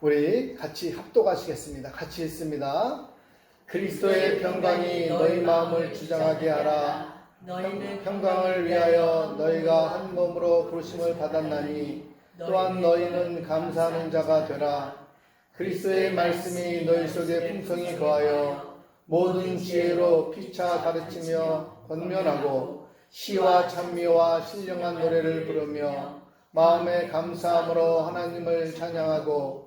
우리 같이 합독하시겠습니다. 같이 읽습니다. 그리스도의 평강이 너희 마음을 주장하게 하라. 평- 평강을 위하여 너희가 한 몸으로 부르심을 받았나니 또한 너희는 감사하는 자가 되라. 그리스도의 말씀이 너희 속에 풍성히 거하여 모든 지혜로 피차 가르치며 권면하고 시와 찬미와 신령한 노래를 부르며 마음에 감사함으로 하나님을 찬양하고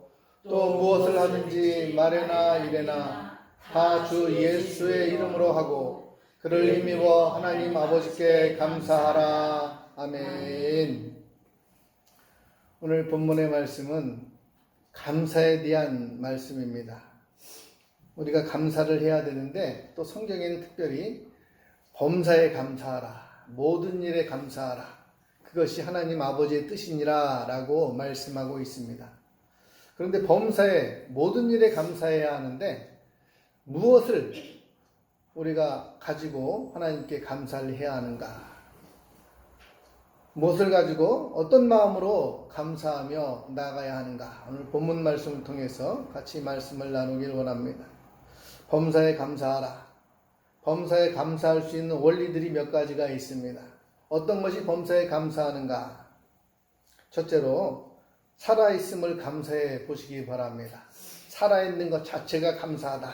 또 무엇을 하든지 말에나 이래나 다 주 예수의 이름으로 하고 그를 힘입어 하나님 아버지께 감사하라. 아멘. 오늘 본문의 말씀은 감사에 대한 말씀입니다. 우리가 감사를 해야 되는데 또 성경에는 특별히 범사에 감사하라. 모든 일에 감사하라. 그것이 하나님 아버지의 뜻이니라 라고 말씀하고 있습니다. 그런데 범사에 모든 일에 감사해야 하는데 무엇을 우리가 가지고 하나님께 감사를 해야 하는가? 무엇을 가지고 어떤 마음으로 감사하며 나가야 하는가? 오늘 본문 말씀을 통해서 같이 말씀을 나누길 원합니다. 범사에 감사하라. 범사에 감사할 수 있는 원리들이 몇 가지가 있습니다. 어떤 것이 범사에 감사하는가? 첫째로, 살아있음을 감사해 보시기 바랍니다. 살아있는 것 자체가 감사하다.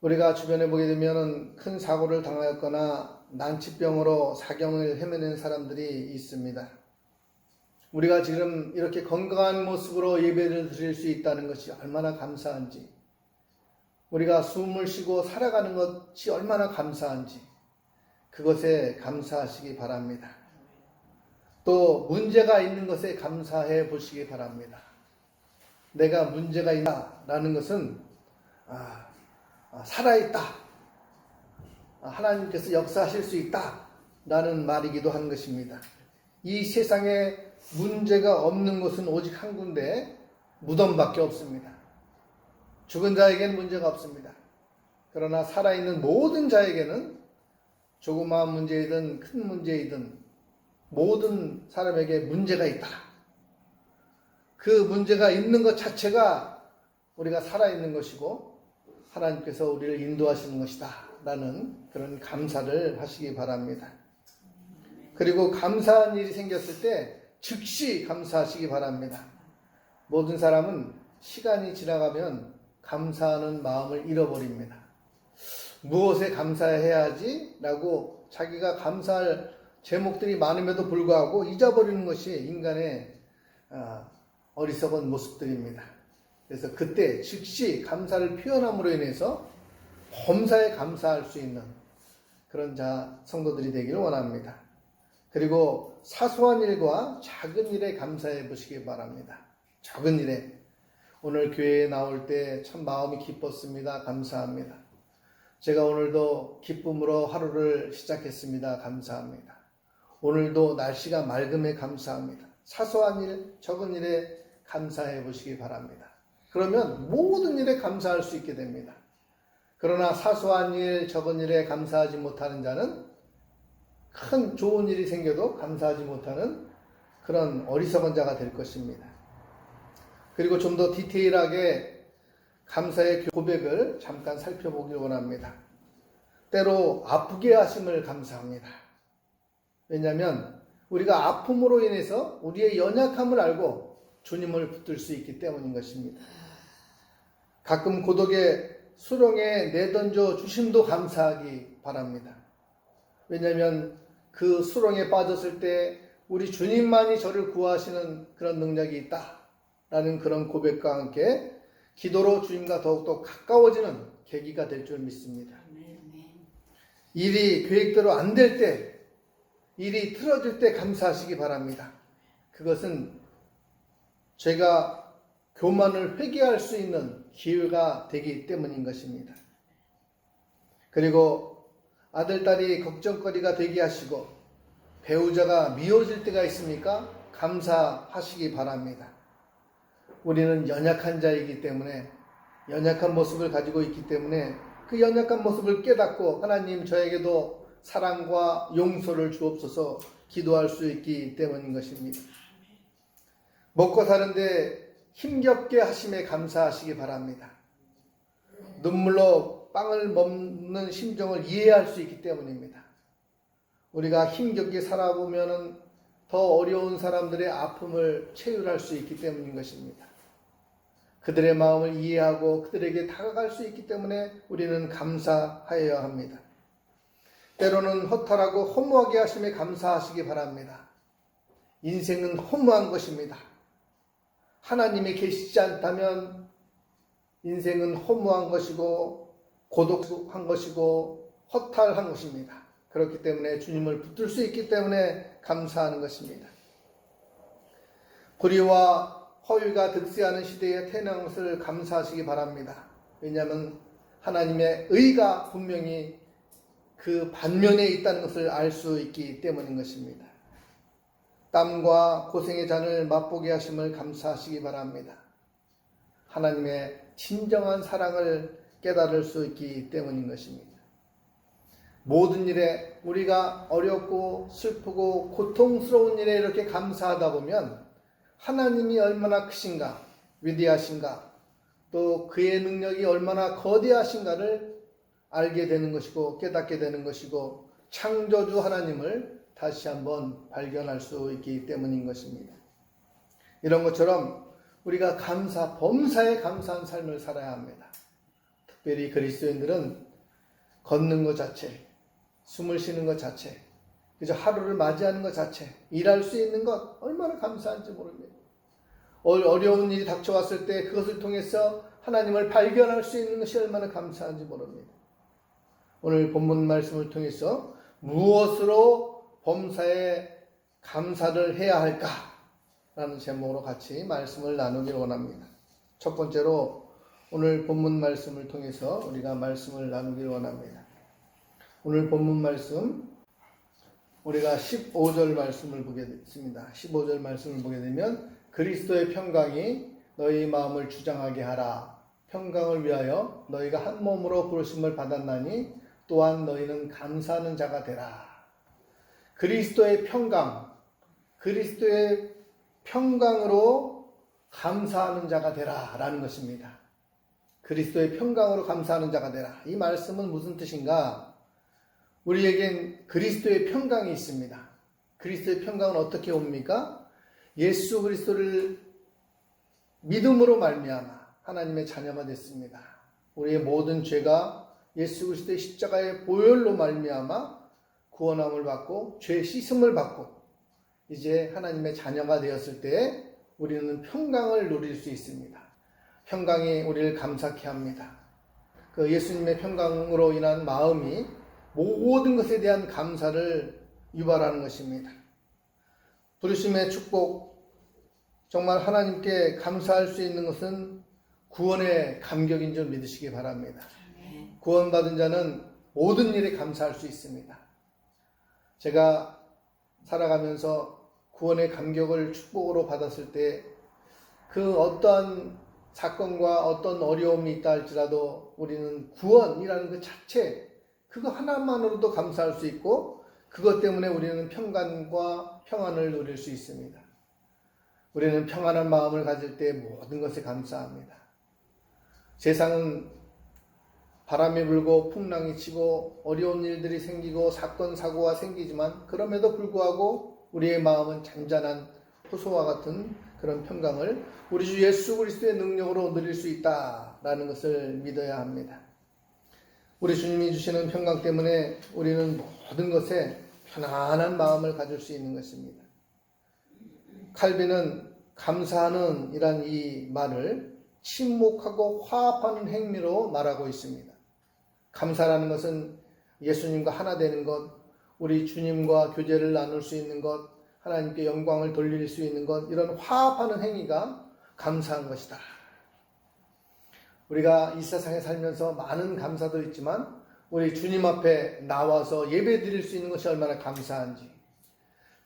우리가 주변에 보게 되면 큰 사고를 당하였거나 난치병으로 사경을 헤매는 사람들이 있습니다. 우리가 지금 이렇게 건강한 모습으로 예배를 드릴 수 있다는 것이 얼마나 감사한지, 우리가 숨을 쉬고 살아가는 것이 얼마나 감사한지, 그것에 감사하시기 바랍니다. 또 문제가 있는 것에 감사해 보시기 바랍니다. 내가 문제가 있다라는 것은 아, 아, 살아있다. 아, 하나님께서 역사하실 수 있다라는 말이기도 한 것입니다. 이 세상에 문제가 없는 것은 오직 한 군데 무덤밖에 없습니다. 죽은 자에게는 문제가 없습니다. 그러나 살아있는 모든 자에게는 조그마한 문제이든 큰 문제이든 모든 사람에게 문제가 있다. 그 문제가 있는 것 자체가 우리가 살아있는 것이고 하나님께서 우리를 인도하시는 것이다. 라는 그런 감사를 하시기 바랍니다. 그리고 감사한 일이 생겼을 때 즉시 감사하시기 바랍니다. 모든 사람은 시간이 지나가면 감사하는 마음을 잃어버립니다. 무엇에 감사해야 하지? 라고 자기가 감사할 제목들이 많음에도 불구하고 잊어버리는 것이 인간의 아, 어리석은 모습들입니다. 그래서 그때 즉시 감사를 표현함으로 인해서 범사에 감사할 수 있는 그런 자 성도들이 되기를 원합니다. 그리고 사소한 일과 작은 일에 감사해 보시기 바랍니다. 작은 일에 오늘 교회에 나올 때 참 마음이 기뻤습니다. 감사합니다. 제가 오늘도 기쁨으로 하루를 시작했습니다. 감사합니다. 오늘도 날씨가 맑음에 감사합니다. 사소한 일, 적은 일에 감사해 보시기 바랍니다. 그러면 모든 일에 감사할 수 있게 됩니다. 그러나 사소한 일, 적은 일에 감사하지 못하는 자는 큰 좋은 일이 생겨도 감사하지 못하는 그런 어리석은 자가 될 것입니다. 그리고 좀 더 디테일하게 감사의 고백을 잠깐 살펴보길 원합니다. 때로 아프게 하심을 감사합니다. 왜냐하면 우리가 아픔으로 인해서 우리의 연약함을 알고 주님을 붙들 수 있기 때문인 것입니다. 가끔 고독의 수렁에 내던져 주심도 감사하기 바랍니다. 왜냐하면 그 수렁에 빠졌을 때 우리 주님만이 저를 구하시는 그런 능력이 있다라는 그런 고백과 함께 기도로 주님과 더욱더 가까워지는 계기가 될 줄 믿습니다. 일이 계획대로 안 될 때, 일이 틀어질 때 감사하시기 바랍니다. 그것은 제가 교만을 회개할 수 있는 기회가 되기 때문인 것입니다. 그리고 아들, 딸이 걱정거리가 되게 하시고 배우자가 미워질 때가 있습니까? 감사하시기 바랍니다. 우리는 연약한 자이기 때문에 연약한 모습을 가지고 있기 때문에 그 연약한 모습을 깨닫고 하나님 저에게도 사랑과 용서를 주옵소서 기도할 수 있기 때문인 것입니다. 먹고 사는데 힘겹게 하심에 감사하시기 바랍니다. 눈물로 빵을 먹는 심정을 이해할 수 있기 때문입니다. 우리가 힘겹게 살아보면 더 어려운 사람들의 아픔을 체휼할 수 있기 때문인 것입니다. 그들의 마음을 이해하고 그들에게 다가갈 수 있기 때문에 우리는 감사하여야 합니다. 때로는 허탈하고 허무하게 하심에 감사하시기 바랍니다. 인생은 허무한 것입니다. 하나님이 계시지 않다면 인생은 허무한 것이고 고독한 것이고 허탈한 것입니다. 그렇기 때문에 주님을 붙들 수 있기 때문에 감사하는 것입니다. 불의와 허위가 득세하는 시대에 태어난 것을 감사하시기 바랍니다. 왜냐하면 하나님의 의가 분명히 그 반면에 있다는 것을 알 수 있기 때문인 것입니다. 땀과 고생의 잔을 맛보게 하심을 감사하시기 바랍니다. 하나님의 진정한 사랑을 깨달을 수 있기 때문인 것입니다. 모든 일에 우리가 어렵고 슬프고 고통스러운 일에 이렇게 감사하다 보면 하나님이 얼마나 크신가, 위대하신가, 또 그의 능력이 얼마나 거대하신가를 알게 되는 것이고 깨닫게 되는 것이고 창조주 하나님을 다시 한번 발견할 수 있기 때문인 것입니다. 이런 것처럼 우리가 감사, 범사에 감사한 삶을 살아야 합니다. 특별히 그리스도인들은 걷는 것 자체, 숨을 쉬는 것 자체, 그저 하루를 맞이하는 것 자체, 일할 수 있는 것 얼마나 감사한지 모릅니다. 어, 어려운 일이 닥쳐왔을 때 그것을 통해서 하나님을 발견할 수 있는 것이 얼마나 감사한지 모릅니다. 오늘 본문 말씀을 통해서 무엇으로 범사에 감사를 해야 할까? 라는 제목으로 같이 말씀을 나누길 원합니다. 첫 번째로 오늘 본문 말씀을 통해서 우리가 말씀을 나누길 원합니다. 오늘 본문 말씀 우리가 15절 말씀을 보게 됐습니다. 15절 말씀을 보게 되면 그리스도의 평강이 너희 마음을 주장하게 하라. 평강을 위하여 너희가 한 몸으로 부르심을 받았나니 또한 너희는 감사하는 자가 되라. 그리스도의 평강, 그리스도의 평강으로 감사하는 자가 되라. 라는 것입니다. 그리스도의 평강으로 감사하는 자가 되라. 이 말씀은 무슨 뜻인가? 우리에겐 그리스도의 평강이 있습니다. 그리스도의 평강은 어떻게 옵니까? 예수 그리스도를 믿음으로 말미암아 하나님의 자녀가 됐습니다. 우리의 모든 죄가 예수 그리스도의 십자가의 보혈로 말미암아 구원함을 받고 죄 씻음을 받고 이제 하나님의 자녀가 되었을 때 우리는 평강을 누릴 수 있습니다. 평강이 우리를 감사케 합니다. 그 예수님의 평강으로 인한 마음이 모든 것에 대한 감사를 유발하는 것입니다. 부르심의 축복, 정말 하나님께 감사할 수 있는 것은 구원의 감격인 줄 믿으시기 바랍니다. 구원받은 자는 모든 일에 감사할 수 있습니다. 제가 살아가면서 구원의 감격을 축복으로 받았을 때 그 어떠한 사건과 어떤 어려움이 있다 할지라도 우리는 구원이라는 그 자체 그거 하나만으로도 감사할 수 있고 그것 때문에 우리는 평강과 평안을 누릴 수 있습니다. 우리는 평안한 마음을 가질 때 모든 것에 감사합니다. 세상은 바람이 불고 풍랑이 치고 어려운 일들이 생기고 사건 사고가 생기지만 그럼에도 불구하고 우리의 마음은 잔잔한 호소와 같은 그런 평강을 우리 주 예수 그리스도의 능력으로 누릴 수 있다라는 것을 믿어야 합니다. 우리 주님이 주시는 평강 때문에 우리는 모든 것에 편안한 마음을 가질 수 있는 것입니다. 칼빈은 감사하는 이란 이 말을 침묵하고 화합하는 행위로 말하고 있습니다. 감사라는 것은 예수님과 하나 되는 것, 우리 주님과 교제를 나눌 수 있는 것, 하나님께 영광을 돌릴 수 있는 것, 이런 화합하는 행위가 감사한 것이다. 우리가 이 세상에 살면서 많은 감사도 있지만, 우리 주님 앞에 나와서 예배 드릴 수 있는 것이 얼마나 감사한지,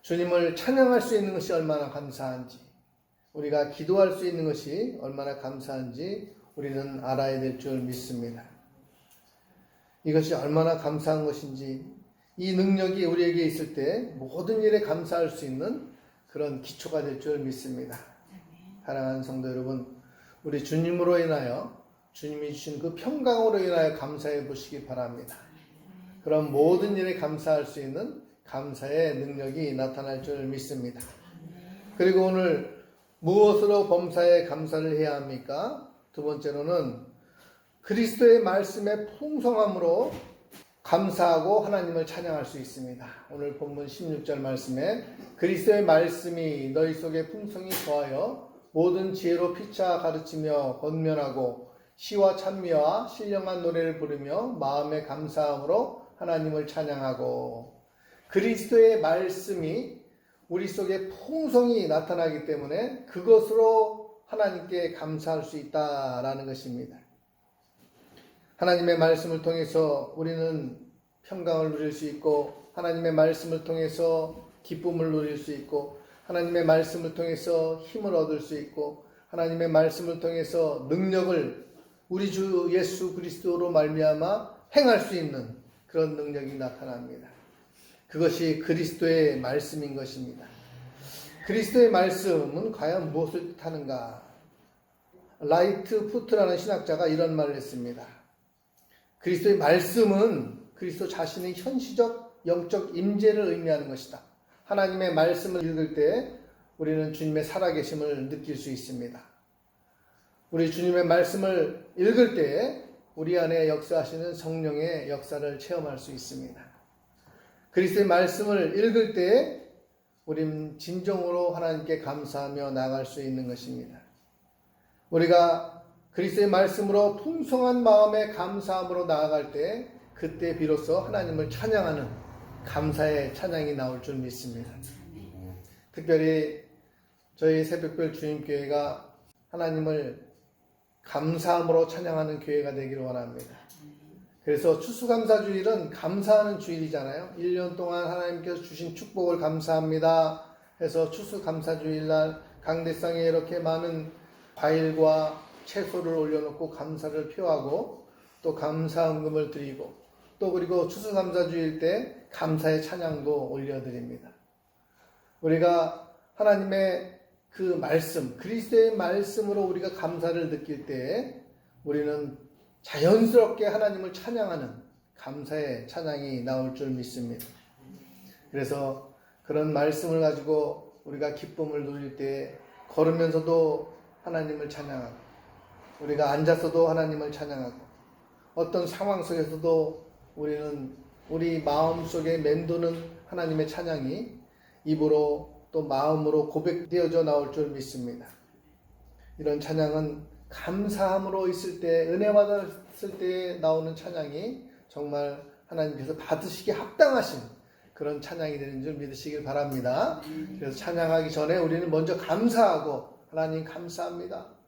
주님을 찬양할 수 있는 것이 얼마나 감사한지, 우리가 기도할 수 있는 것이 얼마나 감사한지 우리는 알아야 될 줄 믿습니다. 이것이 얼마나 감사한 것인지 이 능력이 우리에게 있을 때 모든 일에 감사할 수 있는 그런 기초가 될 줄 믿습니다. 사랑하는 성도 여러분, 우리 주님으로 인하여 주님이 주신 그 평강으로 인하여 감사해 보시기 바랍니다. 그럼 모든 일에 감사할 수 있는 감사의 능력이 나타날 줄 믿습니다. 그리고 오늘 무엇으로 범사에 감사를 해야 합니까? 두 번째로는 그리스도의 말씀의 풍성함으로 감사하고 하나님을 찬양할 수 있습니다. 오늘 본문 16절 말씀에 그리스도의 말씀이 너희 속에 풍성히 거하여 모든 지혜로 피차 가르치며 권면하고 시와 찬미와 신령한 노래를 부르며 마음의 감사함으로 하나님을 찬양하고 그리스도의 말씀이 우리 속에 풍성히 나타나기 때문에 그것으로 하나님께 감사할 수 있다라는 것입니다. 하나님의 말씀을 통해서 우리는 평강을 누릴 수 있고 하나님의 말씀을 통해서 기쁨을 누릴 수 있고 하나님의 말씀을 통해서 힘을 얻을 수 있고 하나님의 말씀을 통해서 능력을 우리 주 예수 그리스도로 말미암아 행할 수 있는 그런 능력이 나타납니다. 그것이 그리스도의 말씀인 것입니다. 그리스도의 말씀은 과연 무엇을 뜻하는가? 라이트 푸트라는 신학자가 이런 말을 했습니다. 그리스도의 말씀은 그리스도 자신의 현시적 영적 임재를 의미하는 것이다. 하나님의 말씀을 읽을 때 우리는 주님의 살아계심을 느낄 수 있습니다. 우리 주님의 말씀을 읽을 때 우리 안에 역사하시는 성령의 역사를 체험할 수 있습니다. 그리스도의 말씀을 읽을 때 우리는 진정으로 하나님께 감사하며 나갈 수 있는 것입니다. 우리가 그리스도의 말씀으로 풍성한 마음의 감사함으로 나아갈 때 그때 비로소 하나님을 찬양하는 감사의 찬양이 나올 줄 믿습니다. 특별히 저희 새벽별 주님교회가 하나님을 감사함으로 찬양하는 교회가 되기를 원합니다. 그래서 추수감사주일은 감사하는 주일이잖아요. 1년 동안 하나님께서 주신 축복을 감사합니다. 해서 추수감사주일날 강대상에 이렇게 많은 과일과 채소를 올려놓고 감사를 표하고 또 감사음금을 드리고 또 그리고 추수감사주일 때 감사의 찬양도 올려드립니다. 우리가 하나님의 그 말씀, 그리스도의 말씀으로 우리가 감사를 느낄 때 우리는 자연스럽게 하나님을 찬양하는 감사의 찬양이 나올 줄 믿습니다. 그래서 그런 말씀을 가지고 우리가 기쁨을 누릴 때 걸으면서도 하나님을 찬양하고 우리가 앉아서도 하나님을 찬양하고 어떤 상황 속에서도 우리는 우리 마음 속에 맴도는 하나님의 찬양이 입으로 또 마음으로 고백되어져 나올 줄 믿습니다. 이런 찬양은 감사함으로 있을 때 은혜 받았을 때 나오는 찬양이 정말 하나님께서 받으시기 합당하신 그런 찬양이 되는 줄 믿으시길 바랍니다. 그래서 찬양하기 전에 우리는 먼저 감사하고 하나님 감사합니다.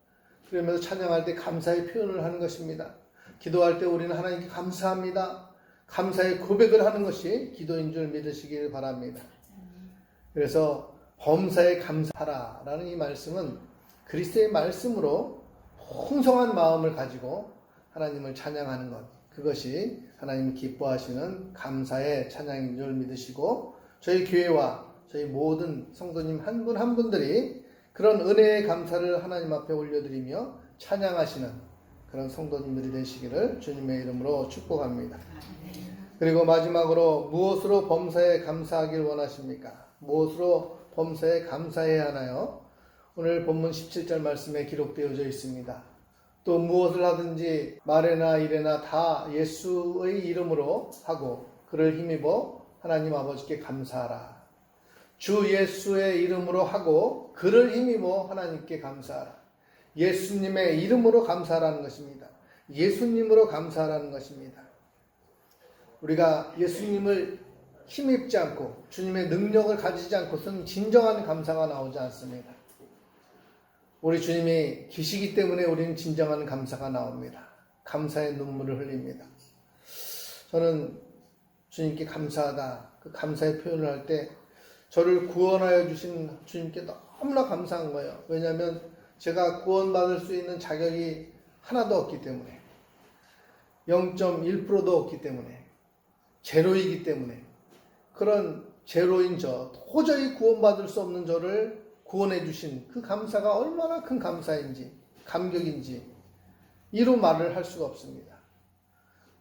그러면서 찬양할 때 감사의 표현을 하는 것입니다. 기도할 때 우리는 하나님께 감사합니다. 감사의 고백을 하는 것이 기도인 줄 믿으시길 바랍니다. 그래서 범사에 감사하라 라는 이 말씀은 그리스도의 말씀으로 풍성한 마음을 가지고 하나님을 찬양하는 것 그것이 하나님 기뻐하시는 감사의 찬양인 줄 믿으시고 저희 교회와 저희 모든 성도님 한 분한 분들이 그런 은혜의 감사를 하나님 앞에 올려드리며 찬양하시는 그런 성도님들이 되시기를 주님의 이름으로 축복합니다. 그리고 마지막으로 무엇으로 범사에 감사하길 원하십니까? 무엇으로 범사에 감사해야 하나요? 오늘 본문 17절 말씀에 기록되어져 있습니다. 또 무엇을 하든지 말에나 일에나 다 예수의 이름으로 하고 그를 힘입어 하나님 아버지께 감사하라. 주 예수의 이름으로 하고 그를 힘입어 하나님께 감사하라. 예수님의 이름으로 감사하라는 것입니다. 예수님으로 감사하라는 것입니다. 우리가 예수님을 힘입지 않고 주님의 능력을 가지지 않고서는 진정한 감사가 나오지 않습니다. 우리 주님이 계시기 때문에 우리는 진정한 감사가 나옵니다. 감사의 눈물을 흘립니다. 저는 주님께 감사하다. 그 감사의 표현을 할때 저를 구원하여 주신 주님께 너무나 감사한 거예요. 왜냐하면 제가 구원받을 수 있는 자격이 하나도 없기 때문에 0.1%도 없기 때문에 제로이기 때문에 그런 제로인 저 도저히 구원받을 수 없는 저를 구원해 주신 그 감사가 얼마나 큰 감사인지, 감격인지, 이루 말을 할 수가 없습니다.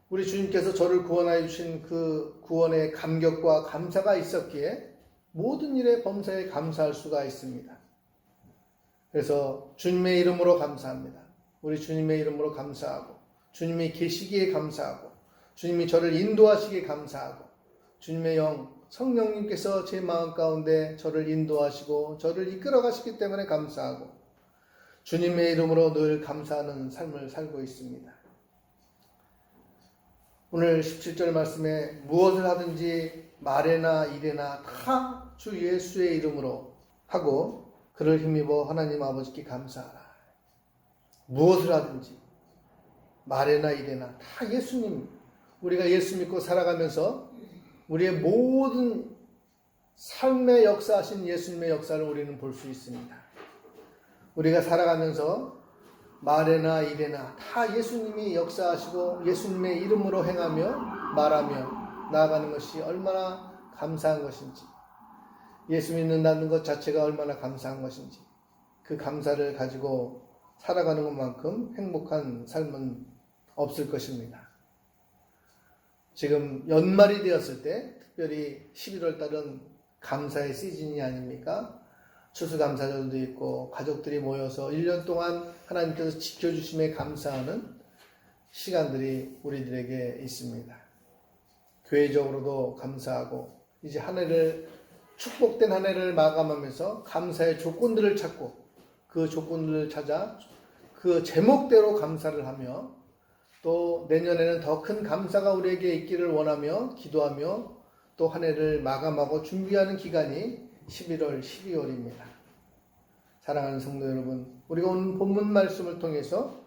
우리 주님께서 저를 구원하여 주신 그 구원의 감격과 감사가 있었기에 모든 일에 범사에 감사할 수가 있습니다. 그래서 주님의 이름으로 감사합니다. 우리 주님의 이름으로 감사하고, 주님이 계시기에 감사하고, 주님이 저를 인도하시기에 감사하고, 주님의 영, 성령님께서 제 마음 가운데 저를 인도하시고, 저를 이끌어 가시기 때문에 감사하고, 주님의 이름으로 늘 감사하는 삶을 살고 있습니다. 오늘 17절 말씀에 무엇을 하든지 말에나 일에나 다 주 예수의 이름으로 하고 그를 힘입어 하나님 아버지께 감사하라. 무엇을 하든지 말에나 일에나 다 예수님 우리가 예수 믿고 살아가면서 우리의 모든 삶의 역사하신 예수님의 역사를 우리는 볼 수 있습니다. 우리가 살아가면서 말에나 일에나 다 예수님이 역사하시고 예수님의 이름으로 행하며 말하며 나아가는 것이 얼마나 감사한 것인지 예수 믿는다는 것 자체가 얼마나 감사한 것인지 그 감사를 가지고 살아가는 것만큼 행복한 삶은 없을 것입니다. 지금 연말이 되었을 때 특별히 11월 달은 감사의 시즌이 아닙니까? 추수감사절도 있고 가족들이 모여서 1년 동안 하나님께서 지켜주심에 감사하는 시간들이 우리들에게 있습니다. 교회적으로도 감사하고 이제 한 해를 축복된 한 해를 마감하면서 감사의 조건들을 찾고 그 조건들을 찾아 그 제목대로 감사를 하며 또 내년에는 더 큰 감사가 우리에게 있기를 원하며 기도하며 또 한 해를 마감하고 준비하는 기간이 11월, 12월입니다. 사랑하는 성도 여러분, 우리가 오늘 본문 말씀을 통해서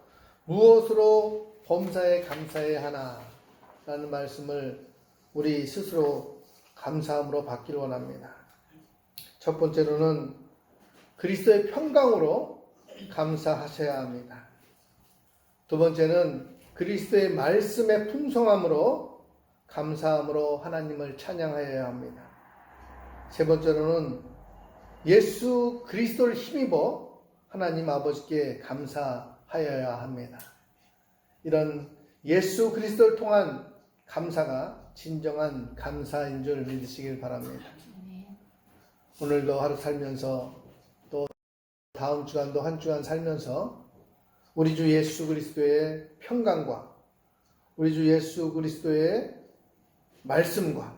무엇으로 범사에 감사해야 하나? 라는 말씀을 우리 스스로 감사함으로 받기를 원합니다. 첫 번째로는 그리스도의 평강으로 감사하셔야 합니다. 두 번째는 그리스도의 말씀의 풍성함으로 감사함으로 하나님을 찬양하여야 합니다. 세 번째로는 예수 그리스도를 힘입어 하나님 아버지께 감사하여야 합니다. 이런 예수 그리스도를 통한 감사가 진정한 감사인 줄 믿으시길 바랍니다. 오늘도 하루 살면서 또 다음 주간도 한 주간 살면서 우리 주 예수 그리스도의 평강과 우리 주 예수 그리스도의 말씀과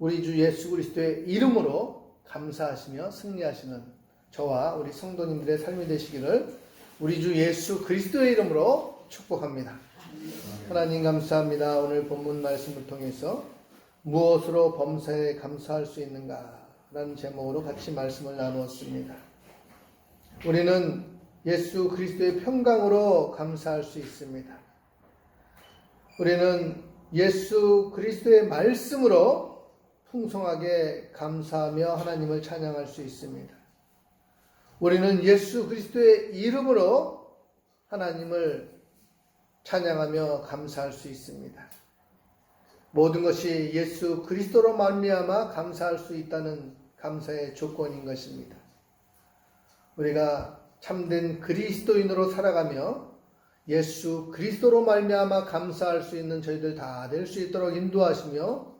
우리 주 예수 그리스도의 이름으로 감사하시며 승리하시는 저와 우리 성도님들의 삶이 되시기를 우리 주 예수 그리스도의 이름으로 축복합니다. 하나님 감사합니다. 오늘 본문 말씀을 통해서 무엇으로 범사에 감사할 수 있는가 라는 제목으로 같이 말씀을 나누었습니다. 우리는 예수 그리스도의 평강으로 감사할 수 있습니다. 우리는 예수 그리스도의 말씀으로 풍성하게 감사하며 하나님을 찬양할 수 있습니다. 우리는 예수 그리스도의 이름으로 하나님을 찬양하며 감사할 수 있습니다. 모든 것이 예수 그리스도로 말미암아 감사할 수 있다는 감사의 조건인 것입니다. 우리가 참된 그리스도인으로 살아가며 예수 그리스도로 말미암아 감사할 수 있는 저희들 다 될 수 있도록 인도하시며